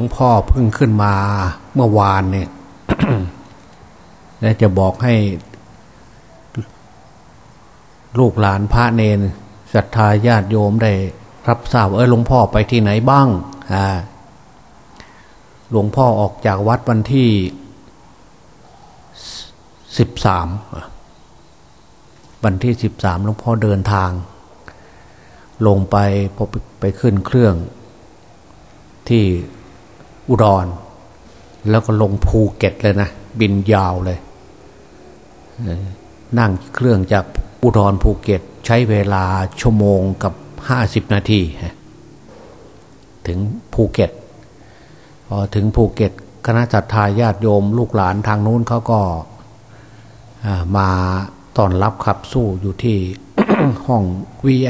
วงพ่อเพิ่งขึ้นมาเมื่อวานเนี่ยและจะบอกให้ ลูกหลานพระเนนศรัทธาญาติโยมได้ รับทราบเออหลวงพ่อไปที่ไหนบ้างอ่าหลวงพ่อออกจากวัดวันที่สิบสามวันที่สิบสามหลวงพ่อเดินทาง ลงไปพอไปขึ้นเครื่องที่ อุดร แล้วก็ลงภูเก็ตเลยนะ บินยาวเลย นั่งเครื่องจากอุดรภูเก็ต ใช้เวลาชั่วโมงกับห้าสิบนาที ถึงภูเก็ต พอถึงภูเก็ต คณะจัตตาญาติโยมลูกหลานทางนู้นเขาก็มาต้อนรับขับสู้อยู่ที่ห้องวีไอ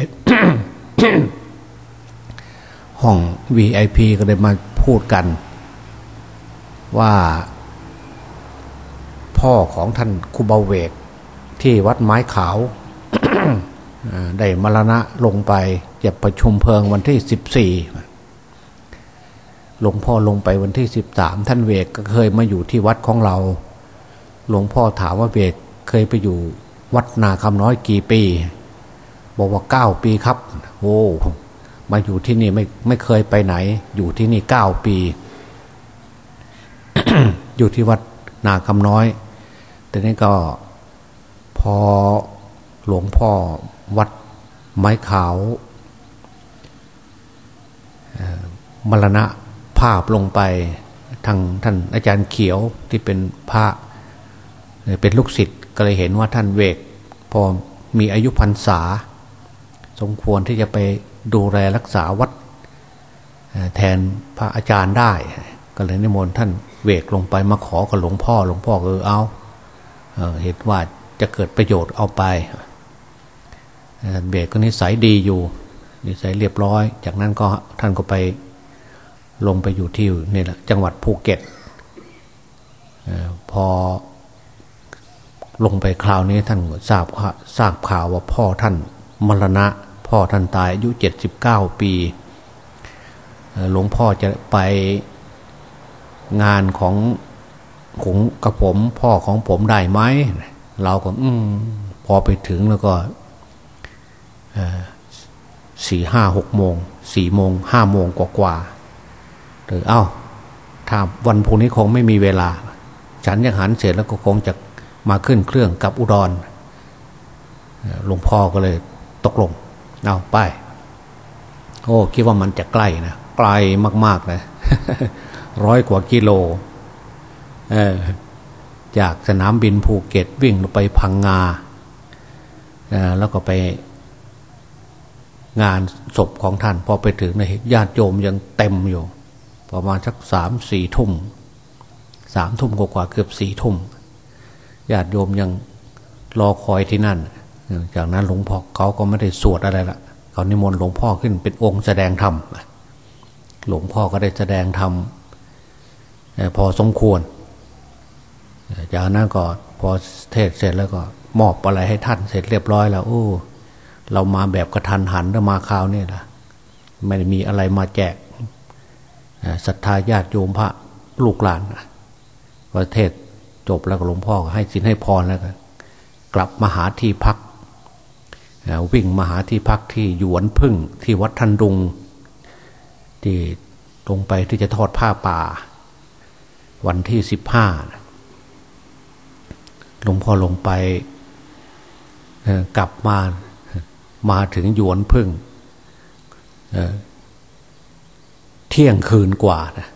ห้อง VIP ก็เลยมาพูดกัน ว่าพ่อของท่านคุบาเวก ที่วัดไม้ขาวได้มรณะลงไปจะประชุมเพลิงวันที่สิบสี่หลวงพ่อลงไปวันที่สิบสามท่านเวกก็เคยมาอยู่ที่วัดของเรา หลวงพ่อถามว่าเวกเคยไปอยู่วัดนาคำน้อยกี่ปี บอกว่าเก้าปีครับ โอ้มาอยู่ที่นี่ไม่ไม่เคยไปไหน อยู่ที่นี่เก้าปี อยู่ที่วัดนาคำน้อย แต่นี้ก็พอหลวงพ่อวัดไม้ขาวมรณะภาพลงไปทางท่านอาจารย์เขียวที่เป็นพระเป็นลูกศิษย์ก็เลยเห็นว่าท่านเวก พอมีอายุพรรษา สมควรที่จะไปดูแลรักษาวัดแทนพระอาจารย์ได้ ก็เลยนิมนต์ท่าน เวกลงไปมาขอกับหลวงพ่อหลวงพ่อเออเอาเห็นว่าจะเกิดประโยชน์เอาไปเบกก็นิสัยดีอยู่ นิสัยเรียบร้อย จากนั้นก็ท่านก็ไปลงไปอยู่ที่นี่แหละจังหวัดภูเก็ตพอลงไปคราวนี้ท่านทราบทราบข่าวว่าพ่อท่านมรณะ พ่อท่านตายอายุเจ็ดสิบเก้าปีหลวงพ่อจะไป งานของของกับผมพ่อของผมได้ไหมเราก็ อืมพอไปถึงแล้วก็สี่ห้าหกโมงสี่โมงห้าโมงกว่ากว่าหรือเอ้าถ้าวันพรุ่งนี้คงไม่มีเวลา ฉันยังหันเสร็จแล้วก็คงจะมาขึ้นเครื่องกับอุดรหลวงพ่อก็เลยตกลงเอาไป โอ้คิดว่ามันจะใกล้นะไกลมากๆนะ ร้อยกว่ากิโลจากสนามบินภูเก็ตวิ่งไปพังงาแล้วก็ไปงานศพของท่าน พอไปถึงในญาติโยมยังเต็มอยู่ ประมาณสักสามสี่ทุ่มสามทุ่มกว่าเกือบสี่ทุ่มญาติโยมยังรอคอยที่นั่น จากนั้นหลวงพ่อเขาก็ไม่ได้สวดอะไรละเขานิมนต์หลวงพ่อขึ้นเป็นองค์แสดงธรรมหลวงพ่อก็ได้แสดงธรรม พอสมควร จากนั้นก็พอเทศเสร็จแล้วก็มอบอะไรให้ท่านเสร็จเรียบร้อยแล้วโอ้เรามาแบบกระทันหันแล้วมาคราวนี่ละไม่ได้มีอะไรมาแจกศรัทธาญาติโยมพระลูกหลานประเทศจบแล้วก็หลวงพ่อให้สินให้พรแล้วก็กลับมาหาที่พักวิ่งมาหาที่พักที่หยวนพึ่งที่วัดทันดุง ที่ลงไปที่จะทอดผ้าป่า วันที่สิบห้าหลวงพ่อลงไปกลับมามาถึงหยวนพึ่งเที่ยงคืนกว่านะ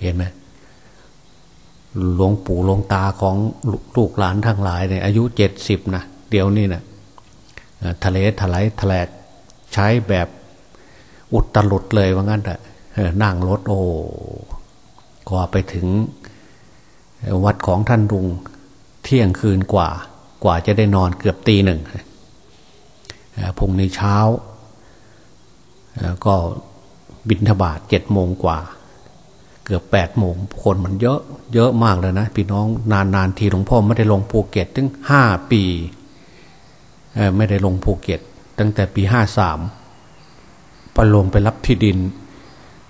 เห็นไหมหลวงปู่หลวงตาของลูกหลานทั้งหลายเนี่ยอายุเจ็ดสิบนะเดี๋ยวนี้นะทะเลถลายทะแลกใช้แบบอุดตลุดเลยว่างั้นแต่นั่งรถโอ้ กว่าไปถึงวัดของท่านลุงเที่ยงคืนกว่า กว่าจะได้นอนเกือบตีหนึ่งพุ่งในเช้า ก็บินทบาทเจ็ดโมงกว่า เกือบแปดโมงคนมันเยอะเยอะมากเลยนะ พี่น้องนานนานทีหลวงพ่อไม่ได้ลงภูเก็ตถึงห้าปีไม่ได้ลงภูเก็ต ตั้งแต่ปีห้าสามไปลงไปรับที่ดิน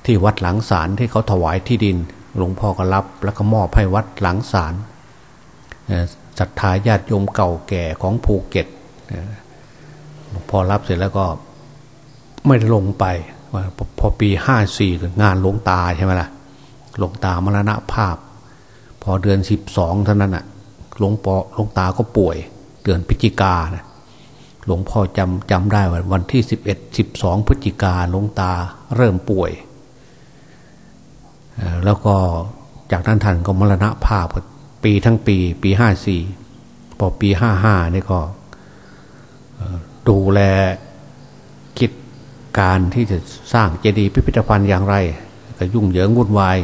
ที่วัดหลังศาลที่เขาถวายที่ดิน หลวงพ่อก็รับแล้วก็มอบให้วัดหลังศาลศรัทธาญาติโยมเก่าแก่ของภูเก็ตหลวงพ่อรับเสร็จแล้วก็ไม่ได้ลงไปพอปีห้าสี่งานหลวงตาใช่ไหมล่ะหลวงตามรณภาพ พอเดือนสิบสองเท่านั้นอะหลวงปอหลวงตาก็ป่วย เดือนพฤศจิกานะหลวงพ่อจำจำได้ว่าวันที่สิบเอ็ดสิบสองพฤศจิกาหลวงตาเริ่มป่วย แล้วก็จากนั้นท่านก็มรณภาพปีทั้งปี ปีห้าสี่พอปีห้าห้านี่ก็ดูแลคิดการที่จะสร้างเจดีย์พิพิธภัณฑ์อย่างไร ก็ยุ่งเหยิงวุ่นวาย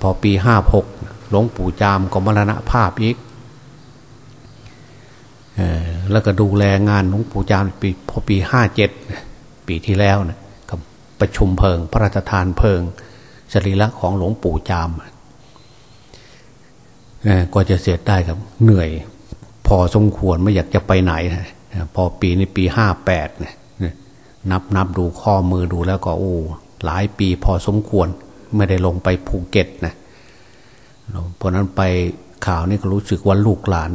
พอปีห้าหกหลวงปู่จามก็มรณภาพอีกแล้วก็ดูแลงานหลวงปู่จามปีพอปีห้าเจ็ดปีที่แล้วนะกับประชุมเพลิง พระราชทานเพลิง สรีระของหลวงปู่จามก็จะเสร็จได้ครับ เหนื่อย พอสมควรไม่อยากจะไปไหนนะพอปีนี้ปีห้าแปดเนี่ยนับนับดูข้อมือดูแล้วก็โอ้หลายปีพอสมควรไม่ได้ลงไปภูเก็ตนะเพราะนั้นไปข่าวนี่ก็รู้สึกว่าลูกหลาน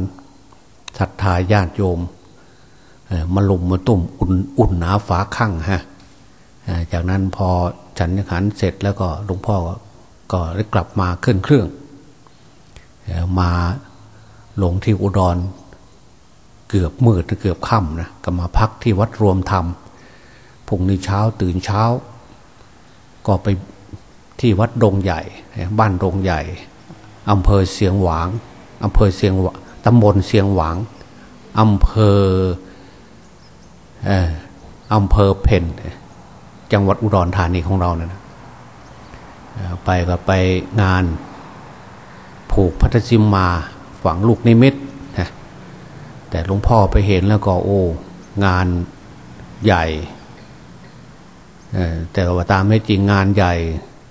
ศรัทธาญาติโยมมาลุมมาตุ่มอุ่นอุ่นหนาฝาข้างฮะจากนั้นพอ ฉันขันเสร็จแล้วก็หลวงพ่อก็ได้กลับมาขึ้นเครื่อง มาลงที่อุดร เกือบมืดเกือบค่ำนะก็มาพักที่วัดรวมธรรมพรุ่งนี้เช้าตื่นเช้า ก็ไปที่วัดดงใหญ่ บ้านดงใหญ่อำเภอเสียงหวางอำเภอเสียงตำบลเสียงหวางอำเภออำเภอเพน จังหวัดอุดรธานีของเราเนี่ยนะไปก็ไปงานผูกพัทธิมมาฝังลูกนิมิตแต่หลวงพ่อไปเห็นแล้วก็โอ้งานใหญ่ แต่ว่าตามไม่จริงงานใหญ่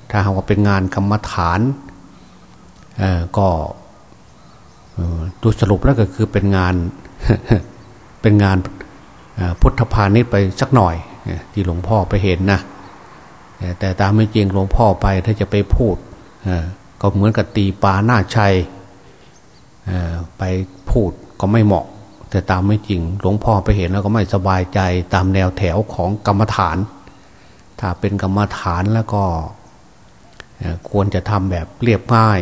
ถ้าหากว่าเป็นงานกรรมฐานก็ดูสรุปแล้วก็คือเป็นงานเป็นงานพุทธพาณิชย์ไปสักหน่อย ที่หลวงพ่อไปเห็นนะแต่ตามไม่จริงหลวงพ่อไปถ้าจะไปพูดก็เหมือนกับตีปลาหน้าชัยไปพูดก็ไม่เหมาะ แต่ตามไม่จริง หลวงพ่อไปเห็นแล้วก็ไม่สบายใจตามแนวแถวของกรรมฐาน ถ้าเป็นกรรมฐานแล้วก็ควรจะทำแบบเรียบง่าย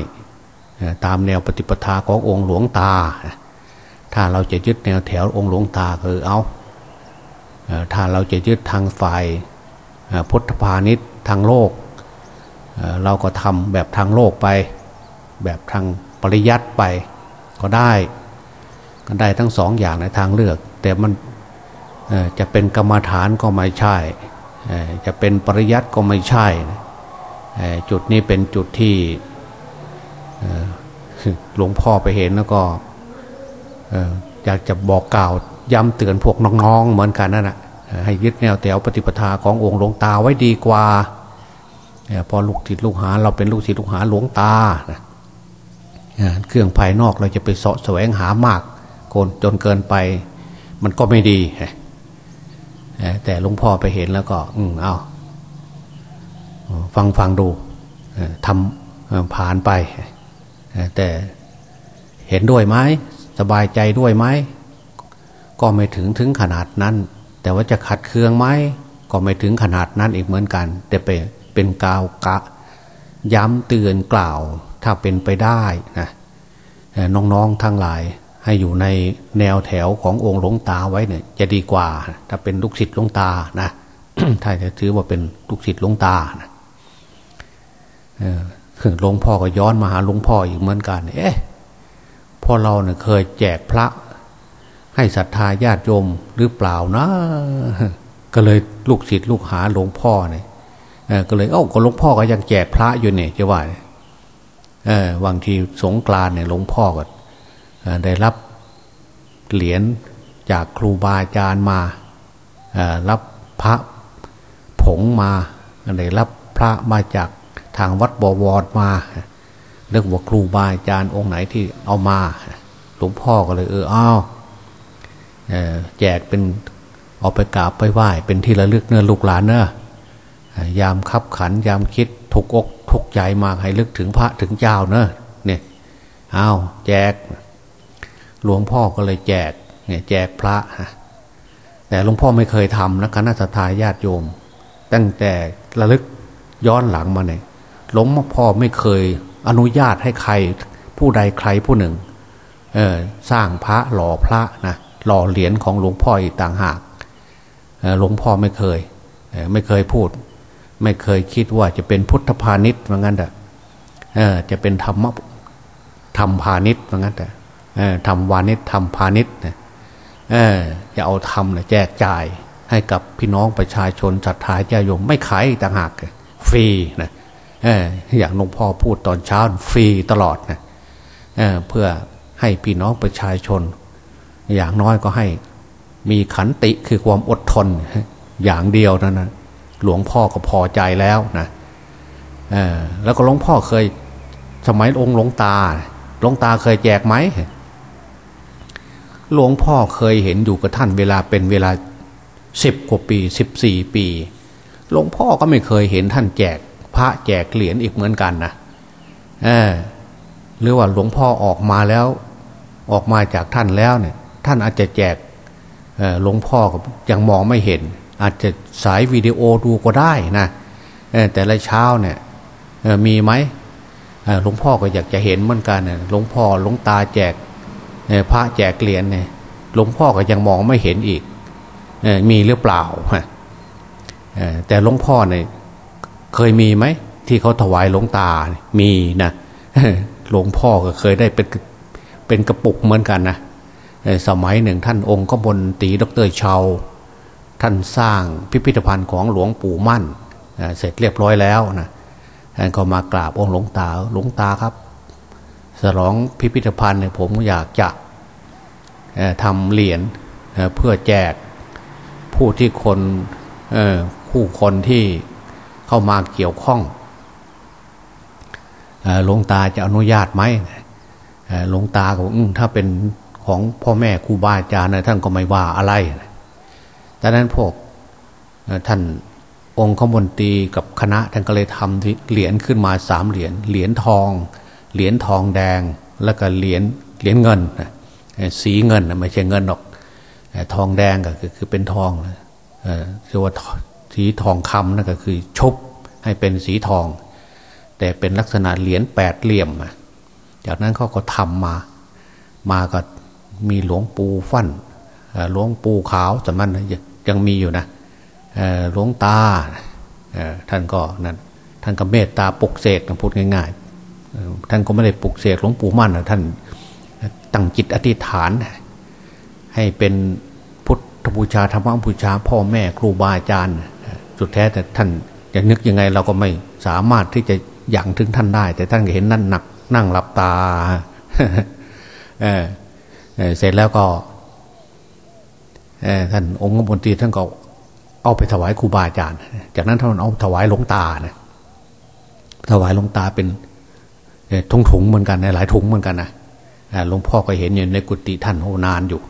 ตามแนวปฏิปทาขององค์หลวงตา ถ้าเราจะยึดแนวแถวองค์หลวงตาคือเอา ถ้าเราจะยึดทางฝ่ายพุทธพาณิชย์ทางโลก เราก็ทำแบบทางโลกไป แบบทางปริยัติไปก็ได้ ก็ได้ทั้งสองอย่างในทางเลือก แต่มันจะเป็นกรรมฐานก็ไม่ใช่ จะเป็นปริยัติก็ไม่ใช่ จุดนี้เป็นจุดที่หลวงพ่อไปเห็นแล้วก็อยากจะบอกกล่าว ย้ำเตือนพวกน้องๆ เหมือนกันนั่นแหะให้ยึดแนวแถวปฏิปทาขององค์หลวงตาไว้ดีกว่าพอลูกศิษย์ลูกหา เราเป็นลูกศิษย์ลูกหาหลวงตาเครื่องภายนอกเราจะไปเสาะแสวงหามากโกนจนเกินไป มันก็ไม่ดีแต่หลวงพ่อไปเห็นแล้วก็ อืมเอาฟังฟังดูทำผ่านไป แต่เห็นด้วยไหมสบายใจด้วยไหม ก็ไม่ถึงถึงขนาดนั้น แต่ว่าจะขัดเคืองไหมก็ไม่ถึงขนาดนั้นอีกเหมือนกัน แต่เป็นเป็นกาวกะ ย้ำเตือนกล่าว ถ้าเป็นไปได้นะน้องๆทั้งหลายให้อยู่ในแนวแถวขององค์หลวงตาไว้เนี่ยจะดีกว่า ถ้าเป็นลูกศิษย์หลวงตานะถ้าจะถือว่าเป็นลูกศิษย์หลวงตานะหลวงพ่อก็ย้อนมาหาหลวงพ่ออีกเหมือนกัน เอ๊ะพอเราเนี่ยเคยแจกพระ ให้ศรัทธาญาติโยมหรือเปล่านะ ก็เลยลูกศิษย์ลูกหาหลวงพ่อเนี่ยก็เลยเอ้าก็หลวงพ่อก็ยังแจกพระอยู่เนี่ยจะว่าเออบางทีสงกรานเนี่ยหลวงพ่อก็ได้รับเหรียญจากครูบาอาจารย์มารับพระผงมาได้รับพระมาจากทางวัดบวรมาเรื่องว่าครูบาอาจารย์องค์ไหนที่เอามา หลวงพ่อก็เลยเอออ้าว แจกเป็นเอาไปกราบไปไหว้เป็นที่ระลึกเนื้อลูกหลานเนอะยามคับขันยามคิดทุกอกทุกใจมากให้ลึกถึงพระถึงเจ้าเนอะเนี่ยเอาแจก หลวงพ่อก็เลยแจกเนี่ยแจกพระแต่หลวงพ่อไม่เคยทำนะคณะทาญาติโยม ตั้งแต่ระลึกย้อนหลังมาเนี่ยหลวงพ่อไม่เคยอนุญาตให้ใครผู้ใดใครผู้หนึ่ง เออสร้างพระหล่อพระนะ หล่อเหรียญของหลวงพ่ออีกต่างหากหลวงพ่อไม่เคย ไม่เคยพูด ไม่เคยคิดว่าจะเป็นพุทธพาณิชย์ว่างั้นแต่จะเป็นธรรมธรรมพาณิชย์ว่างั้นแต่ทำวานิชทำพาณิชย์จะเอาทำเนี่ยแจกจ่ายให้กับพี่น้องประชาชนจัดทายญาโยมไม่ขายต่างหากฟรีนะอย่างหลวงพ่อพูดตอนเช้าฟรีตลอดนะเเพื่อให้พี่น้องประชาชน อย่างน้อยก็ให้มีขันติคือความอดทนอย่างเดียวนั่นนะหลวงพ่อก็พอใจแล้วนะแล้วก็หลวงพ่อเคย สมัยองค์หลวงตาหลวงตาเคยแจกไหมหลวงพ่อเคยเห็นอยู่กับท่านเวลาเป็นเวลาสิบกว่าปีสิบสี่ปีหลวงพ่อก็ไม่เคยเห็นท่านแจก พระแจกเหรียญอีกเหมือนกันนะเออหรือว่าหลวงพ่อออกมาแล้ว ออกมาจากท่านแล้วเนี่ย ท่านอาจจะแจกหลวงพ่อก็ยังมองไม่เห็น อาจจะสายวิดีโอดูก็ได้นะแต่ละเช้าเนี่ยมีไหมหลวงพ่อก็อยากจะเห็นเหมือนกันหลวงพ่อหลวงตาแจกพระแจกเหรียญเนี่ยหลวงพ่อก็ยังมองไม่เห็นอีกมีหรือเปล่าแต่หลวงพ่อเนี่ยเคยมีไหมที่เขาถวายหลวงตา มีนะหลวงพ่อก็เคยได้เป็นเป็นกระปุกเหมือนกันนะ สมัยหนึ่งท่านองค์ก็บนตีดรเชาท่านสร้างพิพิธภัณฑ์ของหลวงปู่มั่นเสร็จเรียบร้อยแล้วนะท่านก็มากราบองค์หลวงตาหลวงตาครับสลองพิพิธภัณฑ์เนี่ยผมอยากจะทำเหรียญเพื่อแจกผู้ที่คนผู้คนที่เข้ามาเกี่ยวข้องหลวงตาจะอนุญาตไหมหลวงตาก็ถ้าเป็น ของพ่อแม่ครูบาอาจารย์ท่านก็ไม่ว่าอะไรดังนั้นพวกท่านองค์ขมนตรีกับคณะท่านก็เลยทำเหรียญขึ้นมาสามเหรียญเหรียญทอง เหรียญทองแดงแล้วก็เหรียญเหรียญเงินสีเงินไม่ใช่เงินหรอกทองแดงก็คือเป็นทองเรียกว่าสีทองคำนั่นก็คือชบให้เป็นสีทอง แต่เป็นลักษณะเหรียญแปดเหลี่ยมจากนั้นเขาก็ทำมามาก็ มีหลวงปู่ฟั่นหลวงปู่ขาวสมันยังมีอยู่นะหลวงตาท่านก็นั่นท่านก็เมตตาปลุกเสกพูดง่ายๆท่านก็ไม่ได้ปลุกเสกหลวงปู่มั่นนะท่านตั้งจิตอธิษฐาน ให้เป็นพุทธบูชาธรรมบูชา พ่อแม่ครูบาอาจารย์สุดแท้แต่ท่านจะนึกยังไงเราก็ไม่สามารถที่จะยังถึงท่านได้ แต่ท่านเห็นนั่นหนักนั่งหลับตา เสร็จแล้วก็ท่านองค์มนตรีท่านก็เอาไปถวายครูบาอาจารย์ จากนั้นท่านเอาถวายหลวงตานะถวายหลวงตาเป็นทุงถุงเหมือนกันหลายถุงเหมือนกันนะหลวงพ่อก็เห็นอยู่ในกุฏิท่านโอนานอยู่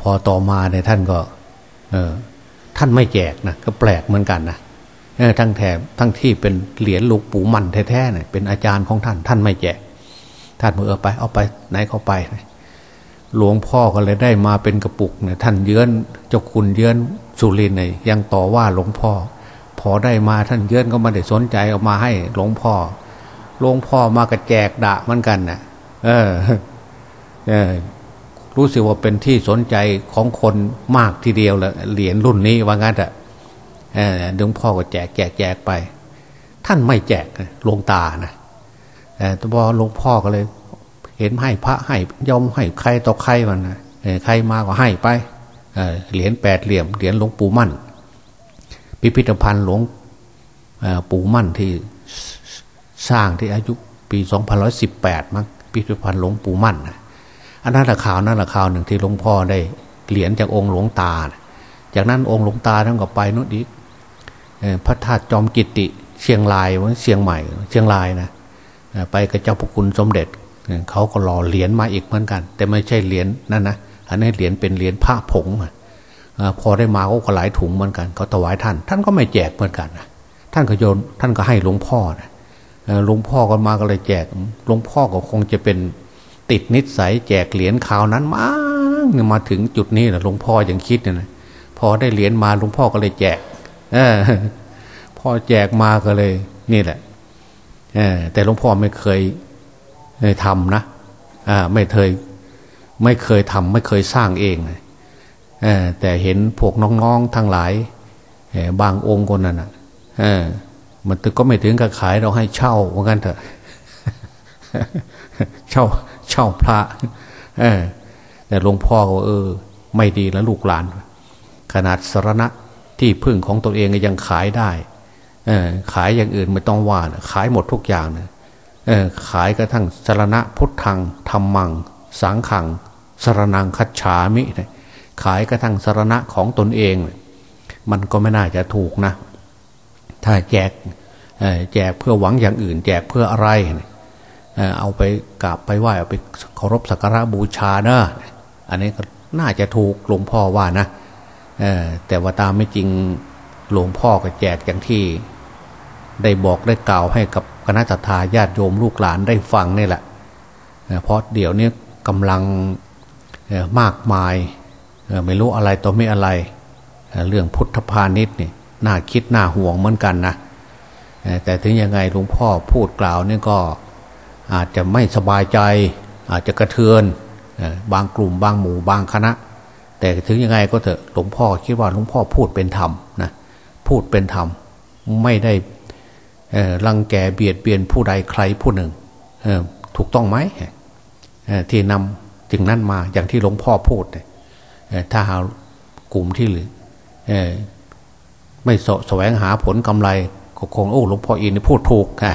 พอต่อมาในท่านก็ท่านไม่แจกนะก็แปลกเหมือนกันนะทั้งแถมทั้งที่เป็นเหรียญลูกปู่มันแท้ๆเนี่ยเป็นอาจารย์ของท่าน ท่านไม่แจก ท่านมือเอาไปเอาไปไหนเข้าไป หลวงพ่อก็เลยได้มาเป็นกระปุกเนี่ยท่านเยื้อนเจ้าคุณเยื้อนสุรินเนี่ยยังต่อว่าหลวงพ่อ พอได้มาท่านเยื้อนก็มาได้สนใจเอามาให้หลวงพ่อหลวงพ่อมากระแจกด่าเหมือนกันนะ่ะ เออ เออ รู้สึกว่าเป็นที่สนใจของคนมากทีเดียวเลยเหรียญรุ่นนี้ว่างั้นอะหลวงพ่อก็แจกแจกแจกไป ท่านไม่แจกหลวงตานะแต่พอหลวงพ่อก็เลย เห็นให้พระให้ยอมให้ใครต่อใครมันนะใครมาก็ให้ไปเหรียญแปดเหลี่ยมเหรียญหลวงปู่มั่น พิพิธภัณฑ์หลวงปู่มั่นที่สร้างที่อายุปี2518มั้งพิพิธภัณฑ์หลวงปู่มั่นอันนั้นละข่าวนั่นละข่าวหนึ่งที่หลวงพ่อได้เหรียญจากองค์หลวงตา จากนั้นองค์หลวงตาท่านก็ไปนู่นอีกพระธาตุจอมกิติเชียงรายว่าเชียงใหม่ เชียงรายนะไปกับเจ้าพระคุณสมเด็จ เขาก็รอเหรียญมาอีกเหมือนกัน แต่ไม่ใช่เหรียญนั่นนะอันนี้เหรียญเป็นเหรียญพระผงพอได้มาก็หลายถุงเหมือนกันเขาถวายท่าน ท่านก็ไม่แจกเหมือนกันนะท่านก็โยนท่านก็ให้หลวงพ่อนะหลวงพ่อก็มาก็เลยแจกหลวงพ่อก็คงจะเป็นติดนิสัยแจกเหรียญข่าวนั้นมามาถึงจุดนี้นะหลวงพ่อยังคิดเนี่ยนะพอได้เหรียญมาหลวงพ่อก็เลยแจกเออพอแจกมาก็เลย นี่แหละอแต่หลวงพ่อไม่เคย ทำนะอ่าไม่เคยไม่เคยทำไม่เคยสร้างเองแต่เห็นพวกน้องๆทั้งหลายบางองค์คนนั้นนะมันก็ไม่ถึงกับขายเราให้เช่าว่างั้นเถอะเช่าเช่าพระแต่หลวงพ่อก็เออ ไม่ดีแล้วลูกหลาน ขนาดสรณะที่พึ่งของตัวเองยังขายได้ขายอย่างอื่นไม่ต้องว่านะขายหมดทุกอย่างนะ ขายกระทั่งสรณะพุทธังธรรมัง สังขังสรนังคัจฉามินะขายกระทั่งสรณะของตนเอง มันก็ไม่น่าจะถูกนะ ถ้าแจกแจกเพื่อหวังอย่างอื่น แจกเพื่ออะไร เอาไปกราบไปไหว้เอาไปเคารพสักการะบูชาเนะอันนี้ก็น่าจะถูกหลวงพ่อว่านะแต่ว่าตามไม่จริงหลวงพ่อก็แจกอย่างที่ ได้บอกได้กล่าวให้กับ คณะทาญาติโยมลูกหลานได้ฟังนี่แหละเพราะเดี๋ยวนี้กำลังมากมายไม่รู้อะไรต่อไม่อะไร เรื่องพุทธพาณิชย์นี่น่าคิดน่าห่วงเหมือนกันนะแต่ถึงยังไงหลวงพ่อพูดกล่าวนี่ก็อาจจะไม่สบายใจ อาจจะกระเทือนบางกลุ่มบางหมู่บางคณะ แต่ถึงยังไงก็เถอะหลวงพ่อคิดว่าหลวงพ่อพูดเป็นธรรมนะพูดเป็นธรรมไม่ได้ รังแกเบียดเบียนผู้ใดใครผู้หนึ่งถูกต้องไหมที่นำจึงนั่นมาอย่างที่หลวงพ่อพูดถ้าหากลุ่มที่หรือไม่สแสวงหาผลกำไรก็คงโอ้หลวงพ่ออินพูดถูกค่ะ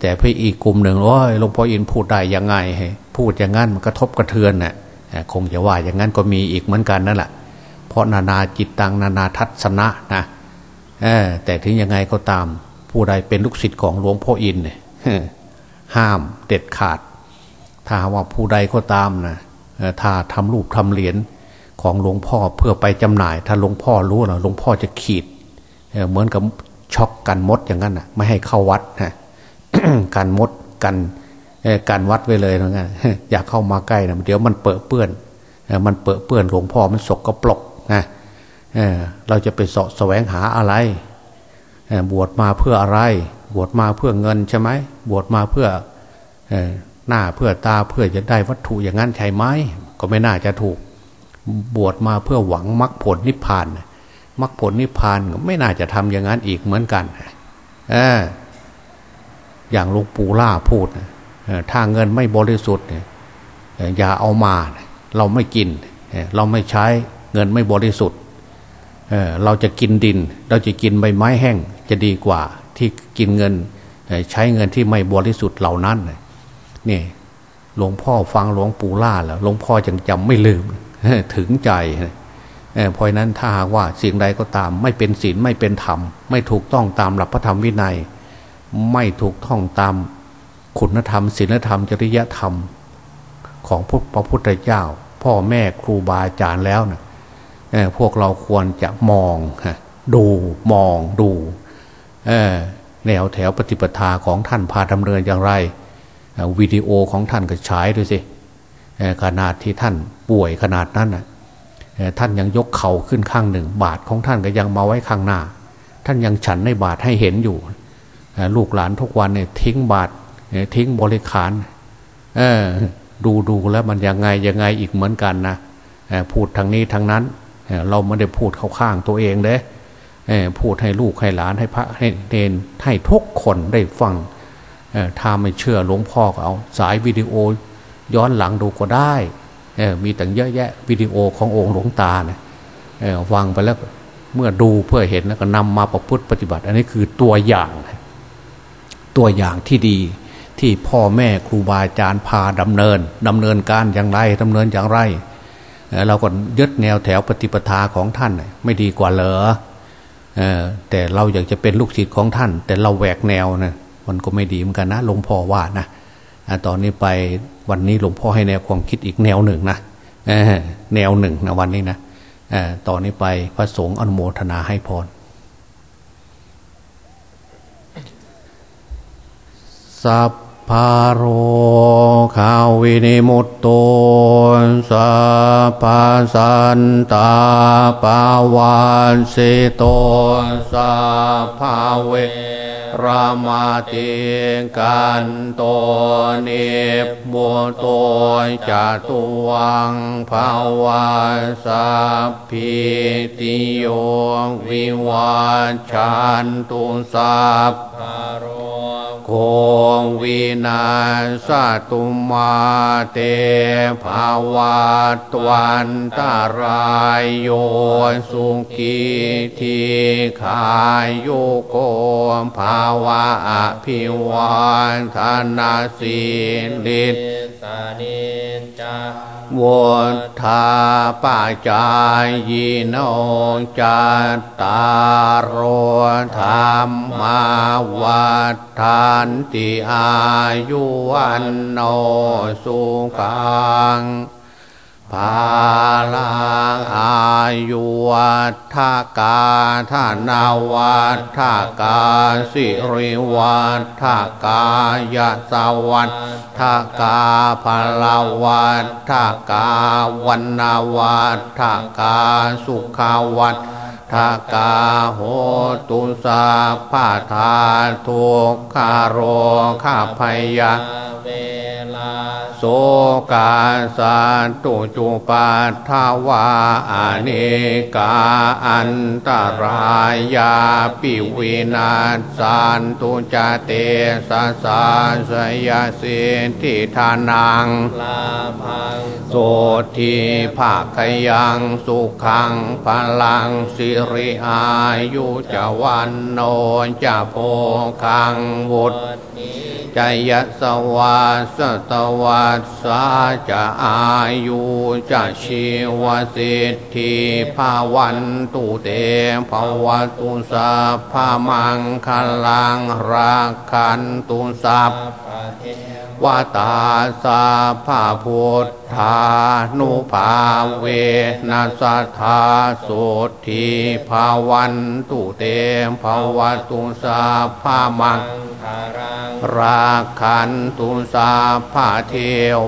แต่พี่อีกกลุ่มหนึ่งว่าหลวงพ่ออินพูดได้ยังไง พูดอย่างนั้นมันกระทบกระเทือนน่ะคงจะว่าอย่างนั้นก็มีอีกเหมือนกันนั่นแหละเพราะนานาจิตตังนานาทัศนะนะแต่ถึงยังไงก็ตาม ผู้ใดเป็นลูกศิษย์ของหลวงพ่ออินเนี่ยห้ามเด็ดขาด ถ้าว่าผู้ใดก็ตามนะถ้าทำรูปทำเหรียญของหลวงพ่อเพื่อไปจำหน่าย ถ้าหลวงพ่อรู้นะหลวงพ่อจะขีดเหมือนกับช็อกกันมดอย่างนั้นนะไม่ให้เข้าวัดนะกันมดกันการวัดไว้เลยนะงั้นอยากเข้ามาใกล้นะเดี๋ยวมันเปื้อเปื้อนมันเปื้อเปื้อนหลวงพ่อมันสกกระปรกนะเราจะไปสะแสวงหาอะไร บวชมาเพื่ออะไร บวชมาเพื่อเงินใช่ไหมบวชมาเพื่อหน้าเพื่อตาเพื่อจะได้วัตถุอย่างนั้นใช่ไหมก็ไม่น่าจะถูก บวชมาเพื่อหวังมรรคผลนิพพานมรรคผลนิพพานก็ไม่น่าจะทำอย่างนั้นอีกเหมือนกันออย่างหลวงปู่ล่าพูดถ้าเงินไม่บริสุทธิ์อย่าเอามาเราไม่กิน เราไม่ใช้เงินไม่บริสุทธิ์เราจะกินดิน เราจะกินใบไม้แห้ง จะดีกว่าที่กินเงินใช้เงินที่ไม่บริสุทธิ์เหล่านั้นนี่หลวงพ่อฟังหลวงปู่ล่าแล้วหลวงพ่อจังจำไม่ลืมถึงใจเพราะนั้นถ้าหากว่าสิ่งใดก็ตาม ไม่เป็นศีลไม่เป็นธรรม ไม่ถูกต้องตามหลักพระธรรมวินัย ไม่ถูกต้องตามคุณธรรมศีลธรรมจริยธรรม ของพระพุทธเจ้า พ่อแม่ครูบาอาจารย์แล้วนะพวกเราควรจะมองดูมองดู แนวแถวปฏิปทาของท่านพาดำเนินอย่างไรวิดีโอของท่านก็ฉายดูสิขนาดที่ท่านป่วยขนาดนั้นท่านยังยกเข่าขึ้นข้างหนึ่ง บาทของท่านก็ยังมาไว้ข้างหน้า ท่านยังฉันในบาทให้เห็นอยู่ลูกหลานทุกวันเนี่ยทิ้งบาททิ้งบริขารดูดูแล้วมันยังไงยังไงอีกเหมือนกันนะพูดทางนี้ทางนั้นเราไม่ได้พูดเข้าข้างตัวเองเด้ พูดให้ลูกให้หลานให้พระให้เนนให้ทุกคนได้ฟังถ้าไม่เชื่อหลวงพ่อก็เอา สายวิดีโอย้อนหลังดูก็ได้มีแต่เยอะแยะวิดีโอขององค์หลวงตาเนี่ยฟังไปแล้วเมื่อดูเพื่อเห็นแล้วก็นำมาประพฤติปฏิบัติ อันนี้คือตัวอย่าง ตัวอย่างที่ดีที่พ่อแม่ครูบาอาจารย์พาดำเนินดำเนินการอย่างไรดำเนินอย่างไร เราก็ยึดแนวแถวปฏิปทาของท่านไม่ดีกว่าเหรอ แต่เราอยากจะเป็นลูกศิษย์ของท่าน แต่เราแหวกแนวนะมันก็ไม่ดีเหมือนกันนะหลวงพ่อว่านะตอนนี้ไปวันนี้หลวงพ่อให้แนวความคิดอีกแนวหนึ่งนะแนวหนึ่งนะวันนี้นะตอนนี้ไปพระสงฆ์อนุโมทนาให้พรสัพ พาโรขาวินิมุตโตสัพพสันตาปาวานสิโตสัพพเว รามาติกันโตเนบบัวโตจตุวังภาวาสัพพิติโยวิวัชันตุสัพพโรโควินาสตุมาเตภาวะตวันตารายโยสุกิทีขายุโกภาวะอภิวันธนาสิลิสานิจาวุธาปัจายโนจัตตารโธรรมาวัฏฐานติอายุวันโนสุขัง ภาลังอายุวัฏกาธนาวัฏกาสิริวัฏกายะสวัฏกาภลาวัฏกาวันนาวัฏกาสุขาวัฏทากาโหตุสาพาธาทุกขาโรขาพยาเวลา โสกาสาตุจุปัฏฐาวาอเนกาอันตรายาปิวินาสานตุจเตสะสาสยาสิทิธานังลาพังโสทีภาคยังสุขังพลังสิริอายุจวันโนจะโพคังวุฒ จยสวาสตวัสสาจะอายุจะชีวสิทธิภาวันตุเตภาวตุสัพพมังคลังรักขันตุสัพวาตาสาภาพุทธานุภาเวนัสธาสุทีภาวันตุเตภาวตุสาภามังราคันตุสาภาเท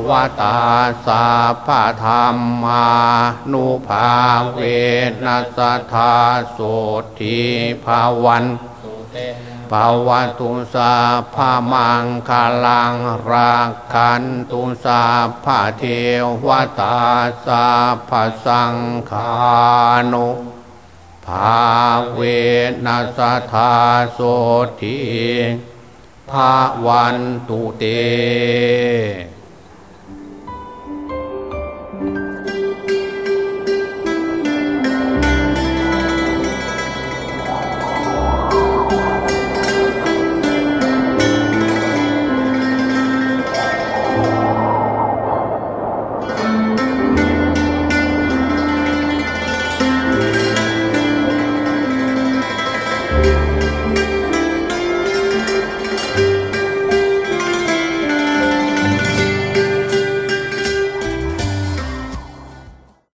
วตาสาภาธรรมานุภาเวนัสธาสุทีภาวัน ภาวตุสาภามังคาลังรักขันตุสาภาเทวตาสาภาสังคานุภาเวนัสธาโสทีภาวันตุเต